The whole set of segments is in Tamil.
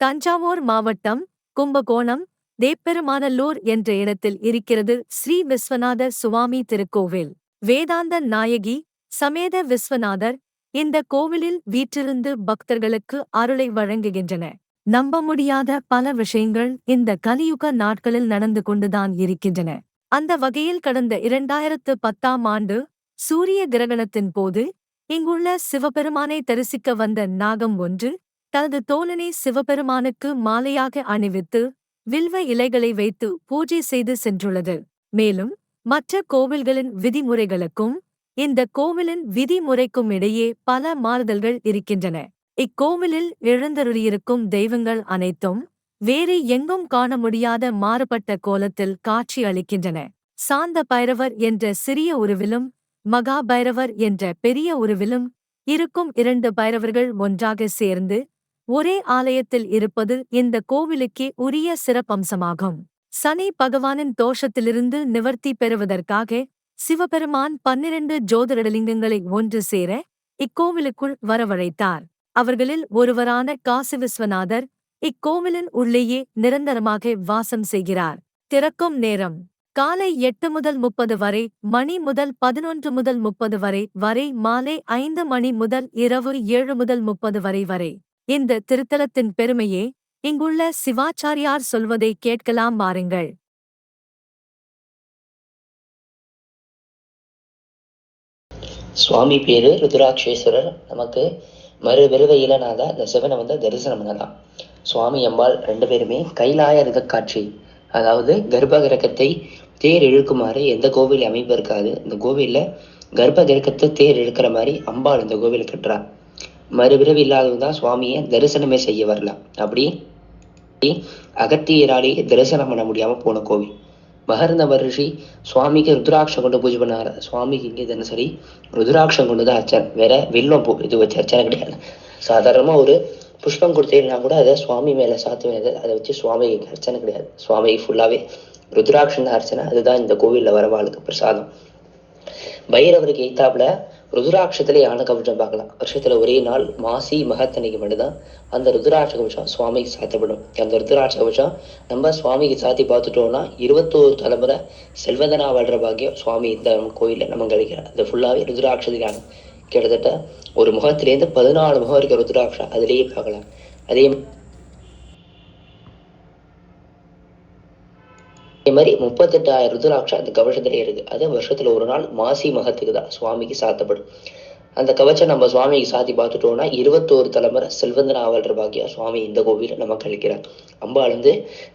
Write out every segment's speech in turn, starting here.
தஞ்சாவூர் மாவட்டம் கும்பகோணம் தேப்பெருமானல்லூர் என்ற இடத்தில் இருக்கிறது ஸ்ரீ விஸ்வநாத சுவாமி திருக்கோவில். வேதாந்த நாயகி சமேத விஸ்வநாதர் இந்த கோவிலில் வீற்றிருந்து பக்தர்களுக்கு அருளை வழங்குகின்றன. நம்ப முடியாத பல விஷயங்கள் இந்த கலியுக நாட்களில் நடந்து கொண்டுதான் இருக்கின்றன. அந்த வகையில் கடந்த இரண்டாயிரத்து பத்தாம் ஆண்டு சூரிய கிரகணத்தின் போது இங்குள்ள சிவபெருமானை தரிசிக்க வந்த நாகம் ஒன்று தனது தோழனை சிவபெருமானுக்கு மாலையாக அணிவித்து வில்வ இலைகளை வைத்து பூஜை செய்து சென்றுள்ளது. மேலும் மற்ற கோவில்களின் விதிமுறைகளுக்கும் இந்த கோவிலின் விதிமுறைக்கும் இடையே பல மாறுதல்கள் இருக்கின்றன. இக்கோவிலில் எழுந்தருளியிருக்கும் தெய்வங்கள் அனைத்தும் வேறு எங்கும் காண முடியாத மாறுபட்ட கோலத்தில் காட்சி அளிக்கின்றன. சாந்த பைரவர் என்ற சிறிய உருவிலும் மகா பைரவர் என்ற பெரிய உருவிலும் இருக்கும் இரண்டு பைரவர்கள் ஒன்றாக சேர்ந்து ஒரே ஆலயத்தில் இருப்பது இந்த கோவிலுக்கே உரிய சிறப்பம்சமாகும். சனி பகவானின் தோஷத்திலிருந்து நிவர்த்தி பெறுவதற்காக சிவபெருமான் பன்னிரண்டு ஜோதிடலிங்கங்களை ஒன்று சேர இக்கோவிலுக்குள் வரவழைத்தார். அவர்களில் ஒருவரான காசி விஸ்வநாதர் இக்கோவிலின் உள்ளேயே நிரந்தரமாக வாசம் செய்கிறார். திறக்கும் நேரம். காலை எட்டு முதல் முப்பது வரை மணி முதல் பதினொன்று முதல் முப்பது வரை வரை மாலை ஐந்து மணி முதல் இரவு ஏழு முதல் முப்பது வரை வரை. இந்த திருத்தலத்தின் பெருமையே இங்குள்ள சிவாச்சாரியார் சொல்வதை கேட்கலாம் வாருங்கள். சுவாமி பேரு ருத்ராட்சேஸ்வரர். நமக்கு மறு விருவையிலனாக அந்த சிவனை வந்து தரிசனம் பண்ணலாம். சுவாமி அம்பாள் ரெண்டு பேருமே கைலாய ரத காட்சி அதாவது கர்ப்ப கிரகத்தை தேர் இழுக்குமாறு எந்த கோவில் அமைப்பு இருக்காது. இந்த கோவிலில் கர்ப்பகிரகத்தை தேர் இழுக்கிற மாதிரி அம்பாள் இந்த கோவில் கட்டுறா. மறுபிறவி இல்லாதவங்க தான் சுவாமியை தரிசனமே செய்ய வரலாம் அப்படி அகத்தியராலேயே தரிசனம் பண்ண முடியாம போன கோவில். மகர்ந்த மகர்ஷி சுவாமிக்கு ருத்ராட்சம் கொண்டு பூஜை பண்ணாரு. சுவாமிக்கு இங்கே தினசரி ருத்ராட்சம் கொண்டு தான் அர்ச்சனை. வேற வில்வம் பூ இது வச்சு அர்ச்சனை கிடையாது. சாதாரணமா ஒரு புஷ்பம் கொடுத்தீங்கன்னா கூட அதை சுவாமி மேல சாத்துவேன் அதை வச்சு சுவாமிக்கு அர்ச்சனை கிடையாது. சுவாமிக்கு ஃபுல்லாவே ருத்ராட்சம் தான் அர்ச்சனை. அதுதான் இந்த கோவில்ல வரவாளுக்கு பிரசாதம். பைரவருக்கு எய்த்தாப்புல ருத்ராட்சத்திலே ஆன கவசம் பார்க்கலாம். வருஷத்துல ஒரே நாள் மாசி மகத்தனைக்கு மட்டும்தான் அந்த ருத்ராட்ச கவசம் சுவாமிக்கு சாத்தப்படும். அந்த ருத்ராட்ச கவசம் நம்ம சுவாமிக்கு சாத்தி பார்த்துட்டோம்னா இருபத்தோரு தலைமுறை செல்வந்தனா வாழ்ற பாக்கியம் சுவாமி இந்த கோயிலில் நம்ம கிடைக்கிறார். அது ஃபுல்லாவே ருத்ராட்சதி கிட்டத்தட்ட ஒரு முகத்திலேருந்து பதினாலு முகம் இருக்க ருத்ராட்சம் அதுலேயே பார்க்கலாம். அதே அதே மாதிரி முப்பத்தெட்டாயிரம் ருத்ராட்சம் அந்த கவசத்துல இருக்கு அது வருஷத்துல ஒரு நாள் மாசி மகத்துக்கு தான் சுவாமிக்கு சாத்தப்படும். அந்த கவச்சம் நம்ம சுவாமிக்கு சாத்தி பார்த்துட்டோம்னா இருபத்தோரு தலைமுறை செல்வந்தன ஆவல்ற பாக்கியம் சுவாமி இந்த கோவில நம்ம கழிக்கிறார். அம்பாள் வந்து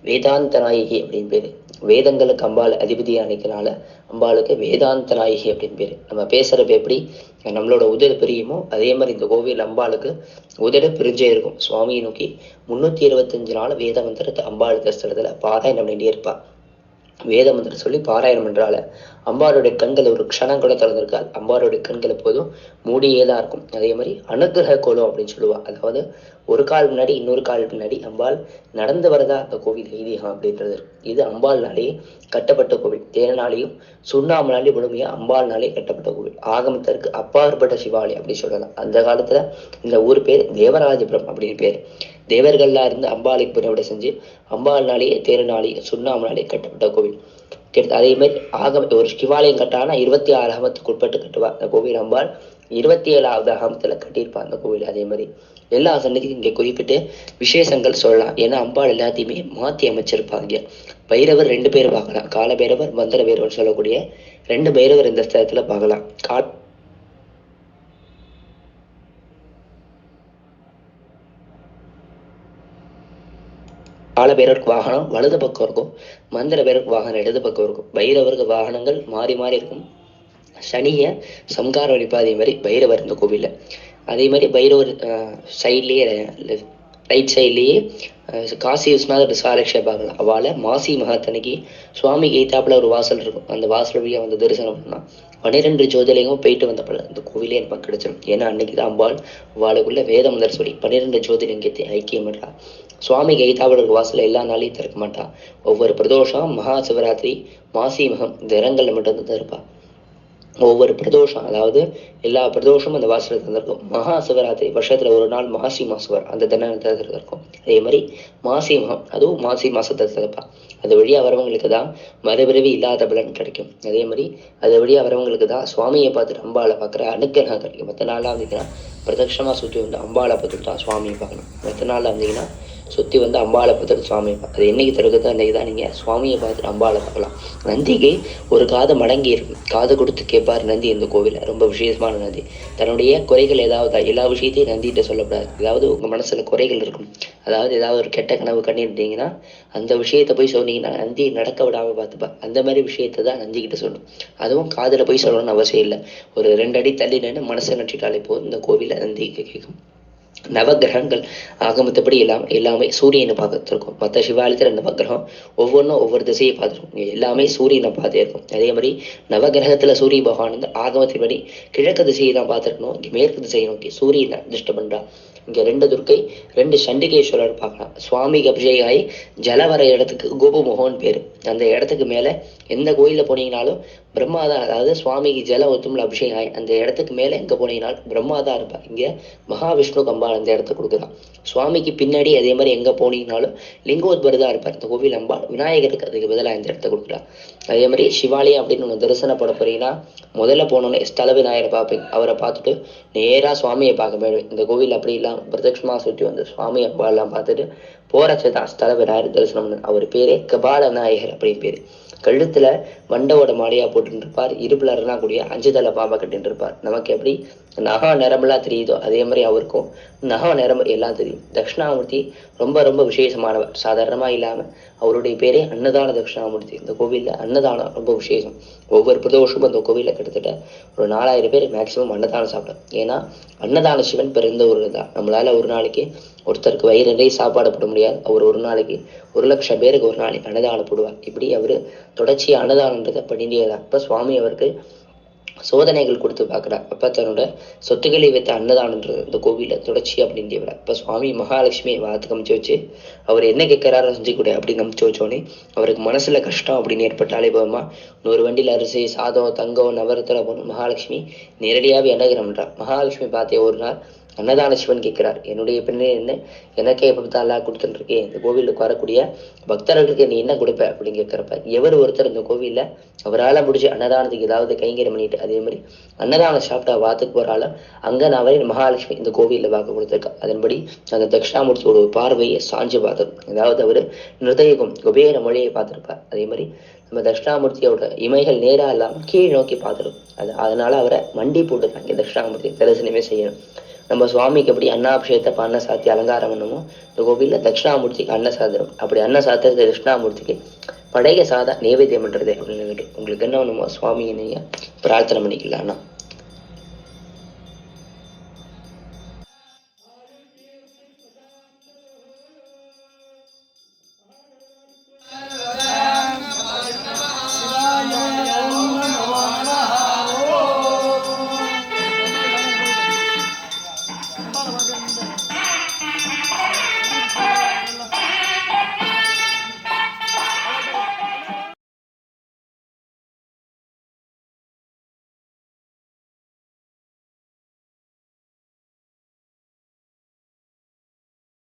வேதாந்த நாயகி அப்படின்னு பேரு. வேதங்களுக்கு அம்பாள் அதிபதி அணைக்கனால அம்பாளுக்கு வேதாந்த நாயகி அப்படின்னு பேரு. நம்ம பேசுறப்ப எப்படி நம்மளோட உதடு பிரியுமோ அதே மாதிரி இந்த கோவில் அம்பாளுக்கு உதடு பிரிஞ்சே இருக்கும். சுவாமியை நோக்கி முன்னூத்தி இருபத்தஞ்சு நாள் வேத மந்திரத்தை அம்பாள் தரிசனத்துல பாராயணம் பண்ணிட்டே இருப்பா. வேத மந்திரம் சொல்லி பாராயணம் என்றால அம்பாருடைய கண்கள் ஒரு க்ஷணம் கூட திறந்திருக்காது அம்பாருடைய கண்கள் எப்போதும் மூடியே தான் இருக்கும். அதே மாதிரி அனுகிரக கோலம் அப்படின்னு சொல்லுவாள் அதாவது ஒரு கால் முன்னாடி இன்னொரு கால் பின்னாடி அம்பாள் நடந்து வரதா அந்த கோவில் ஐதீகம் அப்படின்றது. இது அம்பாள்னாலே கட்டப்பட்ட கோவில். தேனாலையும் சுண்ணாமனாலே முழுமையா அம்பாள்னாலே கட்டப்பட்ட கோவில். ஆகமத்திற்கு அப்பாற்பட்ட சிவாலயம் அப்படின்னு சொல்லலாம். அந்த காலத்துல இந்த ஊர் பேர் தேவராஜபுரம் அப்படின்னு பேர். தேவர்கள்லாம் இருந்து அம்பாளுக்கு பிரிவிடை செஞ்சு அம்பாள்னாலேயே தேரனாலேயே சுண்ணாமனாலே கட்டப்பட்ட கோவில். கிட்ட அதே மாதிரி ஆகம் ஒரு சிவாலயம் கட்டானா இருபத்தி ஆறு அகமத்துக்கு உட்பட்டு கட்டுவா. அந்த கோவில் அம்பாள் இருபத்தி ஏழாவது அகமத்துல கட்டியிருப்பா அந்த கோவில் அதே மாதிரி. எல்லா சன்னதியும் இங்கே குறிப்பிட்டு விசேஷங்கள் சொல்லலாம். ஏன்னா அம்பாள் எல்லாத்தையுமே மாத்தி அமைச்சிருப்பாங்க. பைரவர் ரெண்டு பேர் பார்க்கலாம். கால பைரவர் மந்திர பைரவர் சொல்லக்கூடிய ரெண்டு பைரவர் இந்த ஸ்தலத்துல பார்க்கலாம். கா கால பைரவருக்கு வாகனம் வலது பக்கம் இருக்கும். மந்திர பைரவருக்கு வாகனம் இடது பக்கம் இருக்கும். பைரவருக்கு வாகனங்கள் மாறி மாறி இருக்கும். சனிய சம்கார அளிப்பா அதே மாதிரி பைரவர் இந்த கோவில்ல. அதே மாதிரி பைரவர் சைட்லயே ரைட் சைட்லயே காசி விஸ்வநாதர் விசாலட்சிய பார்க்கலாம் அவளை மாசி மகாத்தனைக்கு சுவாமி கீதாப்புல ஒரு வாசல் இருக்கும். அந்த வாசல் வழியா வந்து தரிசனம் பண்ணலாம் பன்னிரெண்டு ஜோதிலிங்கம் போயிட்டு வந்த பல இந்த கோவிலே எனக்கு கிடைச்சிடும் ஏன்னா அன்னைக்கு தான் அம்பாள் அவளுக்குள்ள வேத முதல் சொல்லி பன்னிரெண்டு ஜோதிலிங்கத்தை ஐக்கியம் பண்ணலாம் சுவாமிக்கு எய்தாவளருக்கு வாசல் எல்லா நாளையும் திறக்க மாட்டா. ஒவ்வொரு பிரதோஷம் மகா சிவராத்திரி மாசி மகம் இந்த இடங்கள்ல மட்டும்தான் இருப்பா. ஒவ்வொரு பிரதோஷம் அதாவது எல்லா பிரதோஷமும் அந்த வாசலத்தில் தந்திருக்கும் மகா சிவராத்திரி வருஷத்துல ஒரு நாள் மாசி மாசம் அந்த தினத்தில் திறந்திருக்கும் அதே மாதிரி மாசி மகம் அதுவும் மாசி மாசத்தை திறப்பா அது வழியா வரவங்களுக்கு தான் மறுபிறவி இல்லாத பலன் கிடைக்கும். அதே மாதிரி அது வழியா வரவங்களுக்கு தான் சுவாமியை பார்த்துட்டு அம்பாளை பார்க்குற அனுக்கிரகம் கிடைக்கும். மற்ற நாளாக வந்தீங்கன்னா பிரதட்சமாக சுற்றி வந்து அம்பாளை பார்த்துட்டு தான் சுவாமியை பார்க்கணும். மற்ற நாளில் வந்தீங்கன்னா சுற்றி வந்து அம்பாவை பார்த்துட்டு சுவாமியை பார்க்க அது என்னைக்கு திறக்குதோ அன்னைக்கு தான் நீங்கள் சுவாமியை பார்த்துட்டு அம்பாவை பார்க்கலாம். நந்திக்கு ஒரு காது மடங்கி இருக்கும் காது கொடுத்து கேட்பார் நந்தி இந்த கோவிலில் ரொம்ப விசேஷமான நந்தி. தன்னுடைய குறைகள் ஏதாவது எல்லா விஷயத்தையும் நந்திகிட்ட சொல்லக்கூடாது ஏதாவது உங்கள் மனசில் குறைகள் இருக்கும். அதாவது ஏதாவது ஒரு கெட்ட கனவு கண்டிருந்தீங்கன்னா அந்த விஷயத்தை போய் சொன்னீங்கன்னா நந்தி நடக்க விடாமல் பார்த்துப்பா. அந்த மாதிரி விஷயத்தை தான் நந்திக்கிட்ட சொல்லணும். அதுவும் காதில் போய் சொல்லணும்னு அவசியம் இல்லை. ஒரு ரெண்டு அடி தள்ளி நின்று மனசை நட்டிட்டாலே போதும். இந்த கோவிலில் நந்திக்கு கேட்கும். நவகிரகங்கள் ஆகமத்தபடி எல்லாம் எல்லாமே சூரியனை பார்த்துருக்கும். மற்ற சிவாலயத்தில் நவகிரகம் ஒவ்வொன்றும் ஒவ்வொரு திசையை பார்த்துருக்கும். எல்லாமே சூரியனை பார்த்துருக்கோம். அதே மாதிரி நவகிரகத்தில் சூரிய பகவான் வந்து ஆகமத்தின்படி கிழக்கு திசையை தான் பார்த்துருக்கணும். இங்கே மேற்கு திசையை நோக்கி சூரியனை திருஷ்ட பண்ணுறா இங்க ரெண்டு துர்க்கை ரெண்டு சண்டிகேஸ்வரர் பார்க்கலாம் சுவாமிக்கு அபிஷேகம் ஆகி ஜல வர இடத்துக்கு கோபமுகம்னு பேரு. அந்த இடத்துக்கு மேல எந்த கோயில்ல போனீங்கனாலும் பிரம்மாதான் அதாவது சுவாமிக்கு ஜல ஒத்துமில் அபிஷேகம் ஆகி அந்த இடத்துக்கு மேல எங்கே போனீங்கனாலும் பிரம்மாதான் இருப்பா. இங்கே மகாவிஷ்ணு கம்பாள் அந்த இடத்த கொடுக்கலாம் சுவாமிக்கு பின்னாடி அதே மாதிரி எங்க போனீங்கனாலும் லிங்கோத்பர் தான் இருப்பார். இந்த கோவில் அம்பாள் விநாயகருக்கு அதுக்கு பதிலாக இந்த இடத்த கொடுக்குறா. அதே மாதிரி சிவாலயம் அப்படின்னு ஒன்று தரிசனப்பட போறீங்கன்னா முதல்ல போனோன்னே ஸ்தல விநாயகரை பார்ப்பீங்க. அவரை பார்த்துட்டு நேரா சுவாமியை பார்க்க போயிடுவேன் இந்த கோவில் அப்படி இல்லாம பிரதட்சமாக சுற்றி வந்து சுவாமி அம்பாள்லாம் பார்த்துட்டு போறச்சு தான் ஸ்தல விநாயகர் தரிசனம். அவர் பேரே கபால விநாயகர் அப்படின்னு பேரு. கழுத்துல மண்டவோட மாலையா போட்டுட்டு இருப்பார் இடுப்புல கூடிய அஞ்சு தலை பாம்பை கட்டிட்டு இருப்பார் நமக்கு எப்படி? நகா நிறமெல்லாம் தெரியுதோ? அதே மாதிரி அவருக்கும் நகா நிறம் எல்லாம் தெரியும். தட்சிணாமூர்த்தி ரொம்ப ரொம்ப விசேஷமானவர். சாதாரணமா இல்லாம அவருடைய பேரே அன்னதான தட்சிணாமூர்த்தி. இந்த கோவில்ல அன்னதானம் ரொம்ப விசேஷம். ஒவ்வொரு பிரதோஷமும் அந்த கோவிலில் கிட்டத்தட்ட ஒரு நாலாயிரம் பேர் மேக்சிமம் அன்னதானம் சாப்பிடும் ஏன்னா அன்னதான சிவன் பிறந்த ஒரு தான் நம்மளால ஒரு நாளைக்கு ஒருத்தருக்கு வயிறு நிறைய சாப்பாடு போட முடியாது. அவர் ஒரு நாளைக்கு ஒரு லட்சம் பேருக்கு ஒரு நாளைக்கு அன்னதானம் போடுவார். இப்படி அவர் தொடர்ச்சி அன்னதானன்றதை பண்ணிட்டே தான். அப்ப சுவாமி அவருக்கு சோதனைகள் கொடுத்து பார்க்குறா அப்போ தன்னோட சொத்துக்களை வைத்த அன்னதானன்றது இந்த கோவிலில் தொடர்ச்சி அப்படின்னு விட இப்போ சுவாமி மகாலட்சுமி வாத்துக்கு கமிச்சு வச்சு அவர் என்ன கேட்குறாரு செஞ்சுக்கூட அப்படின்னு கமிச்சு வச்சோன்னே அவருக்கு மனசில் கஷ்டம் அப்படின்னு ஏற்பட்டாலே போதுமா நூறு வண்டியில் அரிசி சாதம் தங்கம் நவரத்தில் போகணும் மகாலட்சுமி நேரடியாகவே அனுகிரம் மகாலட்சுமி பார்த்தே ஒரு நாள் அன்னதான சிவன் கேட்கிறார். என்னுடைய பெண்ணே என்ன? எனக்கே எப்படித்தான் எல்லாம் கொடுத்துட்டு இந்த கோவிலுக்கு வரக்கூடிய பக்தர்களுக்கு நீ என்ன கொடுப்ப? அப்படின்னு கேட்குறப்ப எவர் ஒருத்தர் இந்த கோவிலில் அவரால் முடிஞ்ச அன்னதானத்துக்கு ஏதாவது கைங்கரம் பண்ணிட்டு அதே மாதிரி அன்னதான சாப்பிட்டா வாத்துக்கு போறால அங்கே நான் வரை மகாலட்சுமி இந்த கோவிலில் வாக்கு கொடுத்துருக்கா. அதன்படி அந்த தட்சிணாமூர்த்தியோட ஒரு பார்வையை சாஞ்சு பார்த்தோம் அதாவது அவர் நிர்தயகம் குபேர மொழியை பார்த்துருப்பார். அதே மாதிரி நம்ம தட்சிணாமூர்த்தியோட இமைகள் நேராக இல்லாமல் கீழ் நோக்கி பார்த்துருக்கும். அது அதனால அவரை மண்டி போட்டுருக்காங்க. தட்சிணாமூர்த்தி தரிசனமே செய்யணும். நம்ம சுவாமிக்கு எப்படி அன்னாபிஷேகத்தை அன்ன சாத்தி அலங்காரம் பண்ணுமோ இந்த கோவிலில் தட்சிணாமூர்த்திக்கு அன்ன சாத்திரம் அப்படி அன்ன சாத்திரத்தை தட்சிணாமூர்த்திக்கு படையை சாதா நைவேத்தியம் பண்றது அப்படின்னு உங்களுக்கு என்ன வேணுமோ சுவாமியை நீங்க பிரார்த்தனை பண்ணிக்கலாம்னா.